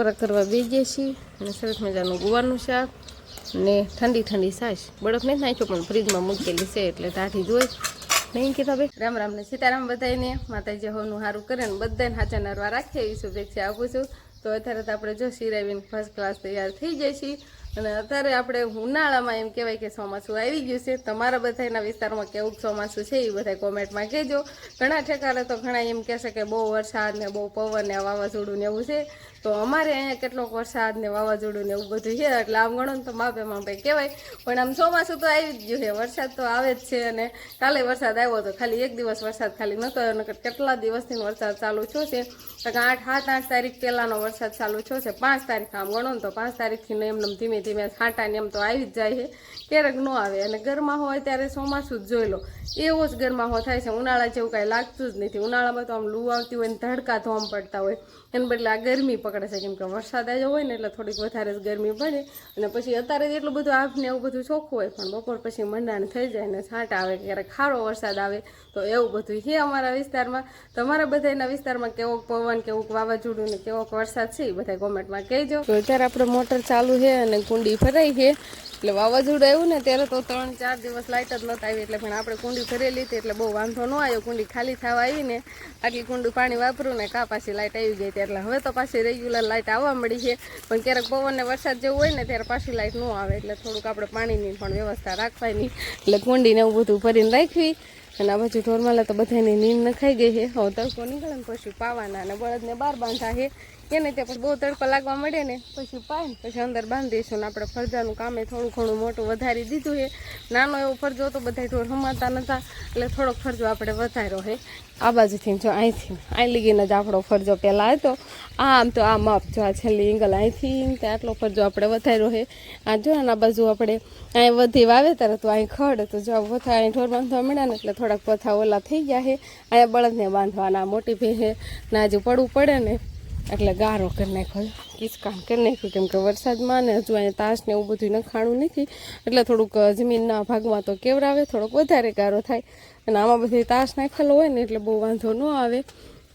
બપોરા કરવા બેસીએ છીએ અને સરસ મજાનું ગુવારનું શાક ને ઠંડી ઠંડી છાશ. બળફ નહીં નાખ્યો, પણ ફ્રીજમાં મૂકેલી છે એટલે ટાઢી જોઈ. નહીં કીધા ભાઈ? રામ રામને સીતારામ બધાને માતાજી હોનું સારું કરે ને બધાને હાચા નરવા રાખીએ એવી શુભેચ્છા આપું છું. તો અત્યારે તો આપણે જો સિરાવીને ફર્સ્ટ ક્લાસ તૈયાર થઈ જઈશી. અને અત્યારે આપણે ઉનાળામાં એમ કહેવાય કે ચોમાસું આવી ગયું છે. તમારા બધાના વિસ્તારમાં કેવું ચોમાસું છે એ બધા કોમેન્ટમાં કહેજો. ઘણા ઠેકારે તો ઘણા એમ કહેશે કે બહુ વરસાદ ને બહુ પવન ને વાવાઝોડું ને એવું છે. તો અમારે અહીંયા કેટલોક વરસાદ ને વાવાઝોડું ને એવું બધું છે. એટલે આમ ગણો તો માપે માપે કહેવાય. પણ આમ ચોમાસું તો આવી જ ગયું છે. વરસાદ તો આવે જ છે અને કાલે વરસાદ આવ્યો હતો ખાલી એક દિવસ વરસાદ ખાલી નહોતો અને કેટલા દિવસથી વરસાદ ચાલુ થયો છે. તો આઠ, સાત, આઠ તારીખ પહેલાંનો વરસાદ ચાલુ થયો છે. પાંચ તારીખ, આમ ગણો તો પાંચ તારીખથી એમ એમ ધીમે ધીમે છાંટા ને એમ તો આવી જ જાય છે. ક્યારેક ન આવે. અને ગરમા હોય ત્યારે ચોમાસું જ જોઈ લો. એવો જ ગરમાહો થાય છે. ઉનાળા જેવું કાંઈ લાગતું જ નથી. ઉનાળામાં તો આમ લૂ આવતી હોય ને ધડકા ધોમ પડતા હોય. એને બદલે આ ગરમી પકડે છે. કેમ કે વરસાદ આવ્યો હોય ને એટલે થોડીક વધારે જ ગરમી પડે. અને પછી અત્યારે જ એટલું બધું આભ ને એવું બધું ચોખ્ખું હોય, પણ બપોર પછી મંડાણ થઈ જાય ને છાંટા આવે, ક્યારેક ખારો વરસાદ આવે, તો એવું બધું છે અમારા વિસ્તારમાં. તમારા બધાના વિસ્તારમાં કેવોક પવન, કેવુંક વાવાઝોડું ને કેવોક વરસાદ છે? એ બધા કોમેન્ટમાં કહેજો. તો અત્યારે આપણે મોટર ચાલુ છે અને કુંડી ભરાઈ છે. એટલે વાવાઝોડું આવ્યું ને ત્યારે તો ત્રણ ચાર દિવસ લાઇટ જ નહોતા આવી. એટલે પણ આપણે કુંડી ભરેલી હતી, એટલે બહુ વાંધો ન આવ્યો. કુંડી ખાલી થવા આવીને આટલી કુંડું પાણી વાપરું ને કા પાછી લાઇટ આવી ગઈ હતી એટલે હવે તો પાછી રેગ્યુલર લાઇટ આવવા મળી છે. પણ ક્યારેક પવનને વરસાદ જેવું હોય ને ત્યારે પાછી લાઇટ ન આવે. એટલે થોડુંક આપણે પાણીની પણ વ્યવસ્થા રાખવાની. એટલે કુંડીને એવું બધું ભરીને રાખવી. અને આ બાજુ ઢોરમાલા તો બધાની નીંદ નખાઈ ગઈ છે. હવે તડકો નીકળે ને પછી પાવાના અને બળદને બાર બાંધા છે. એને ત્યાં પછી બહુ તડકો લાગવા મળે ને, પછી પાય પછી અંદર બાંધી દઈશું ને આપણે ફરજાનું કામે થોડું ઘણું મોટું વધારી દીધું છે. નાનો એવો ફરજો તો બધા ઢોર હમાતા નતા, એટલે થોડોક ફરજો આપણે વધાર્યો છે. આ બાજુથી જો અહીંથી, અહીં લીગીને જ આપણો ફરજો પહેલાં હતો. આ આમ તો આ માપ જો આ છેલ્લી એંગલ અહીંથી તે આટલો ફરજો આપણે વધાર્યો છે. આ જો આ બાજુ આપણે અહીં વધી વાવે ત્યારે તો અહીં ખડ તો જો વથા અહીં ઢોર બાંધવા મળ્યા ને એટલે થોડાક પથા ઓલા થઈ ગયા છે. અહીંયા બળદને બાંધવાના મોટી ભેંસે ના હજુ પડવું પડે ને. એટલે ગારો કરી નાખ્યો. કિસકામ કરી નાખ્યું, કેમ કે વરસાદમાં ને હજુ અહીંયા તાશ ને એવું બધું નખાણું નથી. એટલે થોડુંક જમીનના ભાગમાં તો કેવરાવે થોડોક વધારે ગારો થાય. અને આમાં બધી તાશ નાખેલો હોય ને એટલે બહુ વાંધો ન આવે.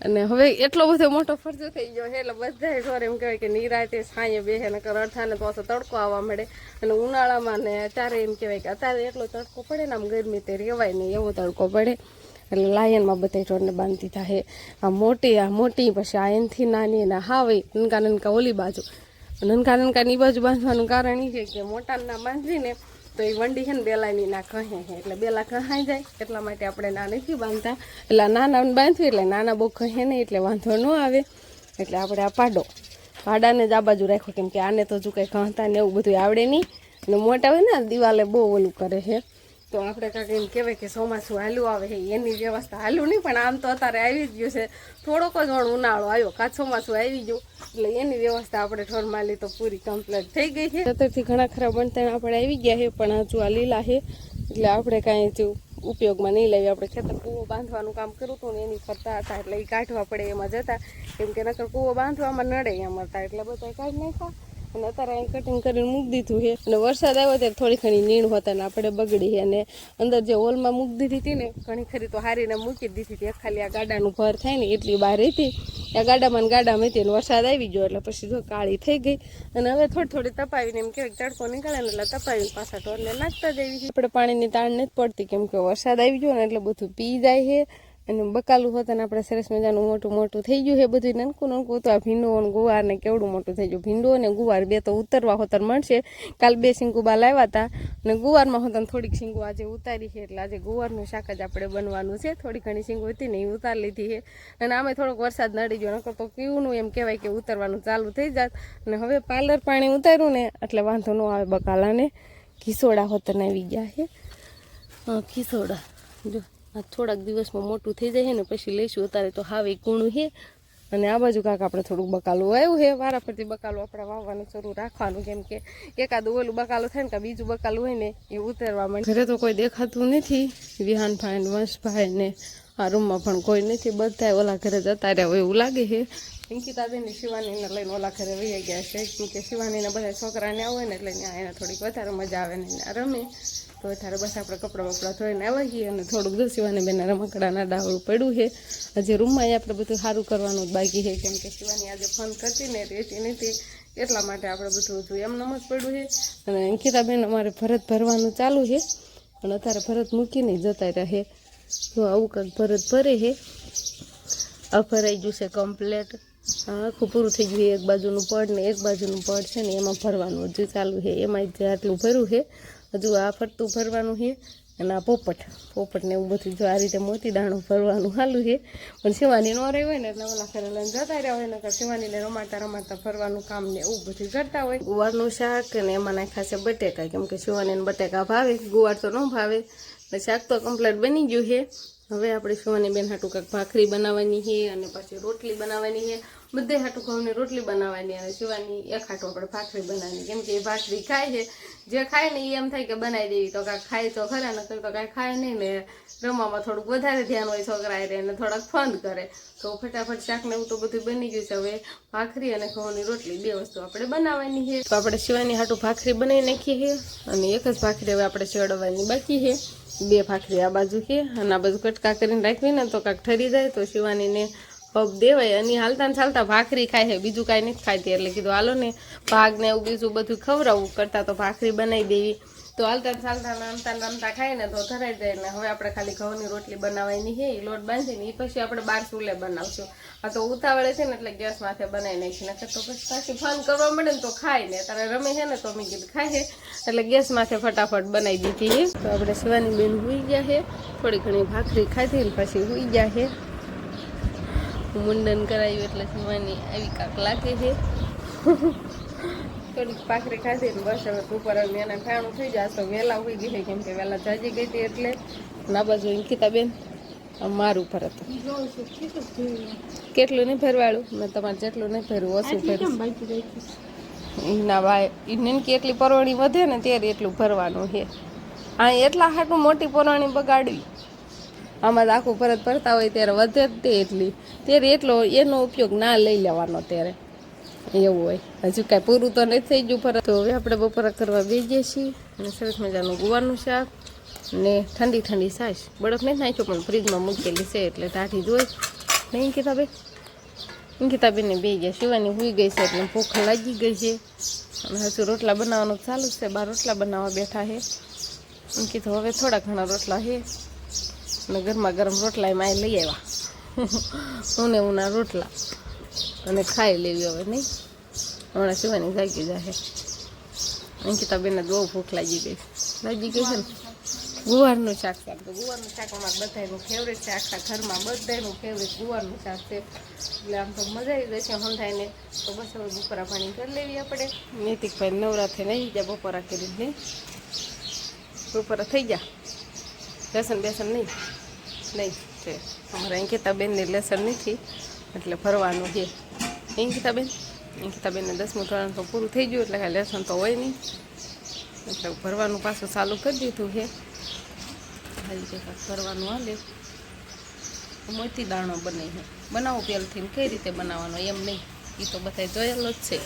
અને હવે એટલો બધો મોટો ફરજો થઈ ગયો છે, એટલે બધા ઢોર એમ કહેવાય કે નિરાતે છાંયે બેસે નકર અડથાને પાછો તડકો આવવા મળે. અને ઉનાળામાં ને અત્યારે એમ કહેવાય કે અત્યારે એટલો તડકો પડે ને આમ ગરમી તે રહેવાય નહીં, એવો તડકો પડે. એટલે લાયનમાં બધા ઢોરને બાંધી દીધા હે. આ મોટી આ મોટી, પછી આ એનથી નાની અને હાવે નનકા નનકા ઓલી બાજુ. નનકા નનકાની બાજુ બાંધવાનું કારણ એ છે કે મોટાના બાંધીને તો એ વંડી છે ને બેલાની ના કહે છે એટલે બેલા કહાઈ જાય, એટલા માટે આપણે ના નથી બાંધતા. એટલે નાના બાંધવી એટલે નાના બહુ કહે નહીં, એટલે વાંધો ન આવે. એટલે આપણે આ પાડો. પાડાને જ આ બાજુ રાખ્યો, કેમ કે આને તો જો કંઈ કહતા ને એવું બધું આવડે નહીં. અને મોટા હોય ને દિવાલે બહુ ઓલું કરે છે તો આપણે કાંઈક એમ કહેવાય કે ચોમાસું હાલું આવે છે, એની વ્યવસ્થા હાલું નહીં, પણ આમ તો અત્યારે આવી જ ગયું છે. થોડોક જ વણ ઉનાળો આવ્યો, કાં ચોમાસું આવી ગયું. એટલે એની વ્યવસ્થા આપણે ઠોરમાલી તો પૂરી કમ્પ્લીટ થઈ ગઈ છે. અત્યારથી ઘણા ખરા બનતા આપણે આવી ગયા છે, પણ હજુ આ લીલા છે. એટલે આપણે કાંઈ ઉપયોગમાં નહીં લાવી આપણે ખેતર કૂવો બાંધવાનું કામ કર્યું હતું ને એની ફરતા હતા, એટલે એ કાઢવા પડે એમાં જતા. કેમ કે નકર કૂવો બાંધવામાં નડે એમ હતા, એટલે બધા કાઢી નાખ્યા. અને અત્યારે અહીં કટિંગ કરીને મૂકી દીધું છે. અને વરસાદ આવ્યો ત્યારે થોડી ઘણી નીણ હતા ને આપણે બગડી છે. અને અંદર જે હોલમાં મૂકી દીધી હતી ને, ઘણી ખરી તો હારીને મૂકી દીધી હતી. ખાલી આ ગાડાનું ભર થાય ને એટલી બહાર હતી. આ ગાડામાં ગાડામાં હતી અને વરસાદ આવી ગયો, એટલે પછી જો કાળી થઈ ગઈ. અને હવે થોડી થોડી તપાવીને એમ કહેવાય તડકો નીકળે ને એટલે તપાવીને પાછા ઢોરને નાખતા જ આવી આપણે પાણીની તાણ નથી પડતી, કેમ કે વરસાદ આવી ગયો ને એટલે બધું પી જાય છે. અને બકાલું હોતને આપણે સરસ મજાનું મોટું મોટું થઈ ગયું છે બધું. નનકું નનકું તો આ ભીંડો અને ગુવાર ને કેવડું મોટું થઈ ગયું. ભીંડો અને ગુવાર બે તો ઉતરવા હોતર મળશે. કાલ બે સિંગુબા લાવ્યા હતા અને ગુવારમાં હોતા થોડીક સિંગુ આજે ઉતારી છે. એટલે આજે ગુવારનું શાક જ આપણે બનવાનું છે. થોડી ઘણી સિંગુ હતી ને એ ઉતારી લીધી છે. અને આમે થોડોક વરસાદ નડી ગયો. નકર તો કેવું એમ કહેવાય કે ઉતરવાનું ચાલુ થઈ જાત. અને હવે પાર્લર પાણી ઉતાર્યું ને એટલે વાંધો ન આવે બકાલાને. ખીસોડા હોતર આવી ગયા છે. હા, ખીસોડા. જો. થોડાક દિવસમાં મોટું થઈ જાય ને, પછી લઈશું. અત્યારે તો હાવે કૂણું છે અને આ બાજુ કાંક આપણે થોડુંક બકાલું આવ્યું છે વારા ફરતી બકાલું આપણે વાવવાનું શરૂ રાખવાનું. કેમ કે એકાદું ઓલું બકાલું થાય ને, કે બીજું બકાલું હોય ને, એ ઉતરવા માંડે. ઘરે તો કોઈ દેખાતું નથી. વિહાનભાઈ ને વંશભાઈ ને આ રૂમમાં પણ કોઈ નથી. બધા ઓલા ઘરે જતા રહ્યા હોય એવું લાગે છે અંકિતાબેન શિવાનીને લઈને ઓલા ઘરે વહી ગયા છે. કે શિવાનીને બધા છોકરાને આવે ને, એટલે ત્યાં એને થોડીક વધારે મજા આવે ને રમે. તો અત્યારે બસ આપણે કપડાં કપડાં ધોઈને આવ્યા છીએ અને થોડુંક જો બેના રમકડાના ડાવડું પડ્યું છે. હજી રૂમમાં આપણે બધું સારું કરવાનું જ બાકી છે. કેમ કે શિવાની આજે ફોન કરતી ને રહેતી નથી. એટલા માટે આપણે બધું બધું એમનામ જ પડ્યું છે. અને અંકિતાબેન અમારે ભરત ભરવાનું ચાલુ છે. પણ અત્યારે ભરત મૂકીને જતા રહે તો આવું કંઈક ભરત ભરે છે. આ ભરાઈ ગયું છે કમ્પ્લેટ આખું પૂરું થઈ ગયું. એક બાજુનું પડ ને એક બાજુનું પડ છે ને એમાં ભરવાનું હજુ ચાલુ છે. એમાં જે આટલું ભર્યું છે. હજુ આ ફરતું ભરવાનું છે અને આ પોપટ. પોપટને એવું બધું જો આ રીતે મોતી દાણું ભરવાનું હાલું છે. પણ શિવાની ન રહી હોય ને એટલે ઓલા લઈને જતા રહ્યા હોય, નકર શિવાનીને રમાતા રમાતા ફરવાનું કામ ને એવું બધું કરતા હોય. ગુવારનું શાક ને એમાં નાખ્યા છે બટેકા. કેમ કે શિવાનીને બટેકા ભાવે, ગુવાર તો ન ભાવે. એટલે શાક તો કમ્પ્લેટ બની ગયું છે. હવે આપણે શિવાની બેન હાટું કાંઈક ભાખરી બનાવવાની છે અને પછી રોટલી બનાવવાની છે. બધે હાટું ઘઉંની રોટલી બનાવવાની અને શિવાની એક હાટું આપણે ભાખરી બનાવવાની. કેમ કે એ ભાખરી ખાય છે. જે ખાય ને એ એમ થાય કે બનાવી દેવી. તો કાંઈ ખાય તો ખરા, નકર તો કાંઈ ખાય નહીં ને રમવામાં થોડુંક વધારે ધ્યાન હોય છોકરા રે અને થોડાક ફંદ કરે. તો ફટાફટ શાક ને એવું તો બધું બની ગયું છે. હવે ભાખરી અને ઘઉંની રોટલી બે વસ્તુ આપણે બનાવવાની છે. તો આપણે શિવાની હાટું ભાખરી બનાવી નાખીએ છીએ અને એક જ ભાખરી હવે આપણે ચડવાની બાકી છે. બે ભાખરી આ બાજુ છે અને આ બાજુ કટકા કરીને રાખવી ને તો કાંક ઠરી જાય તો શિવાનીને પગ દેવાય અને હાલતા ને ચાલતા ભાખરી ખાય છે, બીજું કાંઈ નથી ખાતી. એટલે કીધું, હાલો ને, ભાગ ને એવું બીજું બધું ખવડાવવું કરતાં તો ભાખરી બનાવી દેવી. તો હાલતા ચાલતા રમતા રમતા ખાય ને તો ધરાઈ જાય ને હવે આપણે ખાલી ઘઉંની રોટલી બનાવવાની છે એ લોટ બાંધીને એ પછી આપણે બાર ચૂલે બનાવશું. આ તો ઉતાવળે છે ને, એટલે ગેસ માથે બનાવી નાખી નકર તો પછી પાછી ફોન કરવા મળે ને તો ખાય ને તારે રમે છે ને તો મેં કીધું ખાય છે, એટલે ગેસ માથે ફટાફટ બનાવી દીધી તો આપણે શિવાની બેન હોઈ ગયા છે, થોડી ઘણી ભાખરી ખાધી ને પછી હોઈ ગયા છે. મુંડન કરાયું એટલે શિવાની આવી કાંક લાગે છે. થોડીક પાખરી ખાધી ને બસ હવે ઉપર એને ખાણું થઈ જાય તો વહેલા હોઈ ગઈ છે કેમ કે વહેલા જાજી ગઈ હતી એટલે. ના બાજુ અંકિતાબેન મારું પર હતું. કેટલું નહીં ફેરવાળું મેં તમારે જેટલું નહીં ફેરવું ઓછું ફેરવું એના ભાઈ એને કેટલી પરવણી વધે ને ત્યારે એટલું ભરવાનું છે. આ એટલા હાટું મોટી પરવણી બગાડવી. આમાં તો આખું પરત ભરતા હોય ત્યારે વધે જ તે એટલી. ત્યારે એટલો એનો ઉપયોગ ના લઈ લેવાનો ત્યારે. એવું હોય. હજુ કાંઈ પૂરું તો નથી થઈ ગયું પરત તો હવે આપણે બપોરા કરવા બેસીએ છીએ અને સરસ મજાનું ગુવારનું શાક ને ઠંડી ઠંડી છાશ. બરફ નથી નાખ્યો, પણ ફ્રીજમાં મૂકેલી છે એટલે ટાઢી જોઈ નહીં કીધા ભાઈ અંકિતાબેનને બે ગયા. શિવાની હુઈ ગઈ છે એટલે ભૂખ લાગી ગઈ છે. અને હજુ રોટલા બનાવવાનું ચાલુ જ છે. બાર રોટલા બનાવવા બેઠા છે. અંકિત હવે થોડા ઘણા રોટલા છે. અને ગરમા ગરમ રોટલા એમાં લઈ આવ્યા. ઉને ઉના રોટલા. અને ખાઈ લેવી હવે નહીં. હમણાં શિવાની જાગી જાય અંકિતાબેનને બહુ ભૂખ લાગી ગઈ. લાગી ગઈ છે ને? ગુવારનું શાક શાક તો ગુવારનું શાક અમારા બધાનું ફેવરેટ છે. આખા ઘરમાં બધાનું ફેવરેટ ગુવારનું શાક છે. એટલે આમ તો મજા આવી જશે હંધાઈને. તો બસ હવે બપોરા પાણી કરી લેવી આપણે. નૈતિકભાઈ નવરાત્રે નહીં જાય બપોરા કરી નહીં? બપોરા થઈ ગયા? બેસન બેસન નહીં? નહીં. છે અમારા અંકિતાબેનને લેસન નથી, એટલે ભરવાનું છે. અંકિતાબેન? અંકિતાબેનને દસમું ધોરણ તો પૂરું થઈ ગયું, એટલે કાંઈ લેસન તો હોય નહીં. એટલે ભરવાનું પાછું ચાલુ કરી દીધું છે. આવી રીતે ભરવાનું હાલે. મોતી દાણો બને છે. બનાવો પહેલથી કઈ રીતે બનાવવાનો એમ નહીં. એ તો બધા જોયેલો જ છે.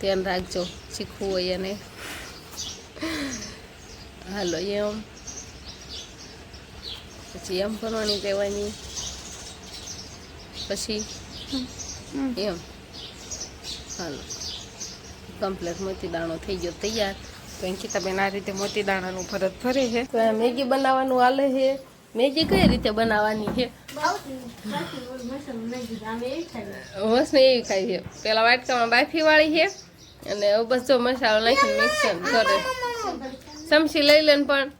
ધ્યાન રાખજો, શીખવું હોય એને. હાલો એમ. પછી એમ ભરવાની કહેવાની. પછી એમ. હાલો. કમ્પ્લેટ મોતી દાણો થઈ ગયો તૈયાર. તો અંકિતાબેન આ રીતે મોતી દાણાનું ભરત ભરે છે. તો આ મેગી બનાવવાનું હાલે છે. મેગી કઈ રીતે બનાવવાની છે? બસ ને એવી ખાઈ છે. પેલા વાટકામાં બાફી વાળી છે અને બસ જો મસાલો નાખીને મિક્સર કરે ચમચી લઈ લે પણ.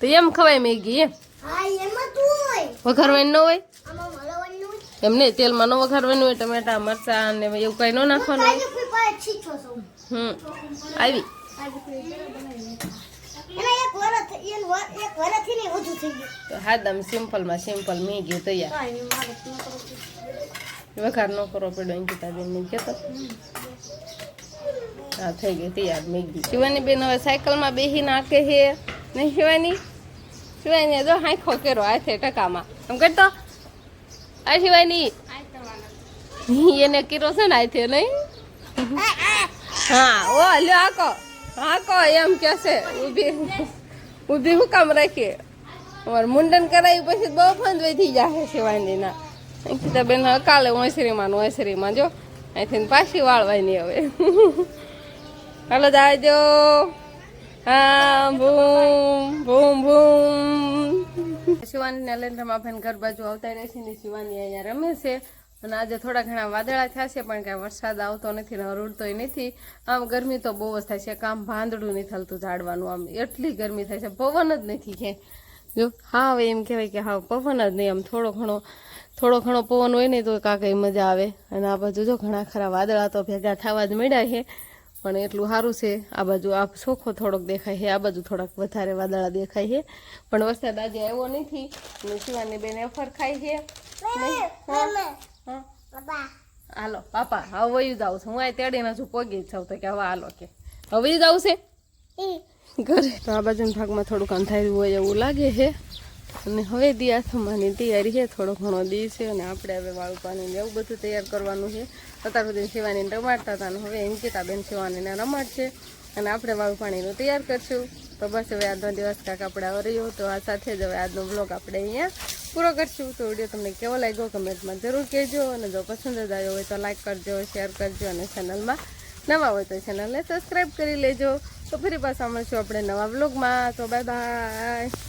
તો એમ ખવાય મેગી એમ? વઘારવાનું ન હોય? એમ નહીં તેલમાં ન વઘારવાનું હોય ટમેટા મરચાં ને એવું કઈ ન નાખવાનું હોય? હમ આવી. તો હાદમ સિમ્પલમાં સિમ્પલ મેગી તૈયાર. વઘાર ન કરવો પડ્યો અંકિતાબેન ને કેતો. હા થઈ ગઈ તૈયાર મેગી શિવાની બેન હવે સાયકલમાં બેસી નાખે છે. નહીં શિવાની? શિવાની જો હાંખો કેરો હાથે ટકામાં. એમ કરતો? આ શિવાની? એને કીરો છે ને આથી નહીં હા, ઓ, લ્યો આકો આકો એમ કે છે. ઊભી ઊભી હું કામ રાખીએ અમારે મુંડન કરાવી પછી બહુ ફંદ વધી જાય શિવાનીના. કીધા, બેન કાલે ઓસરીમાં ને ઓસરીમાં. જો, અહીંથી પાછી વાળવાની હવે. હાલો જાજો હા, ભૂમ ભૂમ ભૂમ. શિવાની ને રમાભાઈ ઘર બાજુ આવતા રહે છે ને શિવાની અહીંયા રમે છે. અને આજે થોડા ઘણા વાદળા થયા છે, પણ કાંઈ વરસાદ આવતો નથી ને રૂડતોય નથી. આમ ગરમી તો બહુ જ થાય છે, કામ ભાંદડું નહીં થતું ઝાડવાનું. આમ એટલી ગરમી થાય છે, પવન જ નથી કે. જો હા હવે એમ કહેવાય કે હા પવન જ નહીં, આમ થોડો ઘણો થોડો ઘણો પવન હોય ને તો કાંઈ મજા આવે. અને આ બાજુ જો ઘણા ખરા વાદળા તો ભેગા થવા જ મળ્યા છે. પણ એટલું સારું છે. આ બાજુ આ ચોખ્ખો થોડોક દેખાય છે આ બાજુ થોડાક વધારે વાદળા દેખાય છે. પણ વરસાદ આજે આવ્યો નથી. અને શિવાની બેન એફર ખાય છે. હાલો પાપા હવે વયું જાઉં છું. હું આ તેડીને હજુ પોગી જાઉં તો કે હવે હાલો કે. હવે જ છે? ઘરે. તો આ બાજુના ભાગમાં થોડુંક અંધાર્યું હોય એવું લાગે છે. અને હવે દિયા થવાની તૈયારી છે. થોડો ઘણો દી છે અને આપણે હવે વાળું પાણી એવું બધું તૈયાર કરવાનું છે. અત્યાર સુધી શિવાનીને રમાડતા હતા અને હવે અંકિતા બેન શિવાનીને રમાડશે. અને આપણે વાવ પાણીનું તૈયાર કરશું. તો બસ હવે આજનો દિવસ કાંક આપણે રહ્યો તો આ સાથે જ હવે આજનો બ્લોગ આપણે અહીંયા પૂરો કરશું. તો વીડિયો તમને કેવો લાગ્યો કમેન્ટમાં જરૂર કહેજો. અને જો પસંદ જ આવ્યો હોય તો લાઇક કરજો શેર કરજો અને ચેનલમાં નવા હોય તો ચેનલને સબસ્ક્રાઈબ કરી લેજો. તો ફરી પાછા મળશું આપણે નવા બ્લોગમાં તો બાય બાય